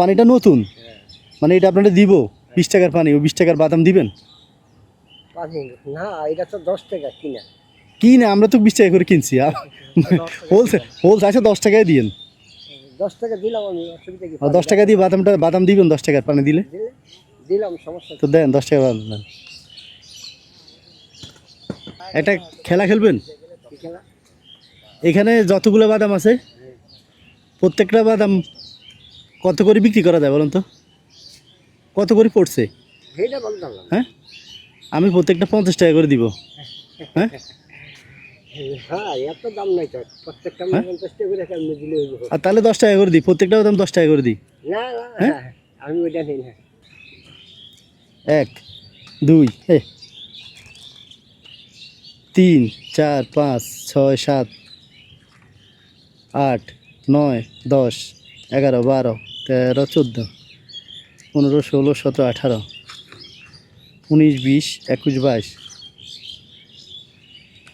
পানিটা নতুন? মানে এটা আপনারা দিব? বিশ টাকার পানি ও বিশ টাকার বাদাম দিবেন? না এটা তো দশ টাকা কিনা। কি না আমরা তো বিশ টাকা করে কিনছি। হোলসেল হোলসেল আছে দশ টাকায় দিয়েন। দশ টাকা দিলাম আমি অসুবিধা কি? দশ টাকা দিয়ে বাদামটা বাদাম দিবেন দশ টাকার পানি দিলে? দিলে দিলাম সমস্যা তো দেন দশ টাকা বাদাম দেন। একটা খেলা খেলবেন? এখানে যতগুলো বাদাম আছে প্রত্যেকটা বাদাম কত করে বিক্রি করা যায় বলুন তো? কত করে পড়ছে? হ্যাঁ? আমি প্রত্যেকটা পঞ্চাশ টাকা করে দিব। হ্যাঁ? হ্যাঁ এত দাম নাই তো। প্রত্যেকটা হ্যাঁ? আর তাহলে দশ টাকা করে দিই। প্রত্যেকটা দাম দশ টাকা করে দিই। হ্যাঁ? আমি ওইটা নিই না। এক দুই তিন চার পাঁচ ছয় সাত আট নয় দশ এগারো বারো তেরো চোদ্দ পনেরো ষোলো সতেরো আঠারো উনিশ বিশ একুশ বাইশ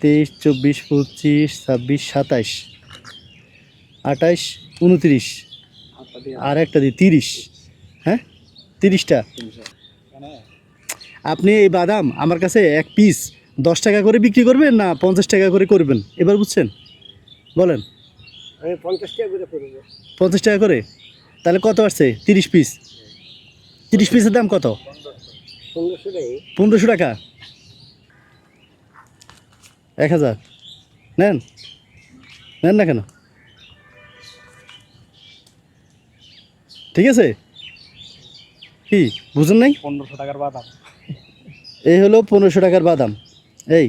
তেইশ চব্বিশ পঁচিশ ছাব্বিশ সাতাইশ আঠাইশ উনত্রিশ আর একটা দিই তিরিশ হ্যাঁ? তিরিশটা। আপনি এই বাদাম আমার কাছে এক পিস দশ টাকা করে বিক্রি করবেন না পঞ্চাশ টাকা করে করবেন? এবার বুঝছেন? বলেন। পঞ্চাশ টাকা করে পঞ্চাশ টাকা করে? তাহলে কত আসছে? তিরিশ পিস তিরিশ পিসের দাম কত? পনেরোশো টাকা। এক হাজার। নেন। নেন না কেন? ঠিক আছে? কি বুঝুন নাই? পনেরোশো টাকার বাদাম। এই হলো পনেরোশো টাকার বাদাম। এই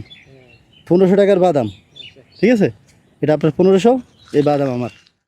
পনেরোশো টাকার বাদাম। ঠিক আছে? এটা আপনার পনেরোশো এই বাদাম আমার।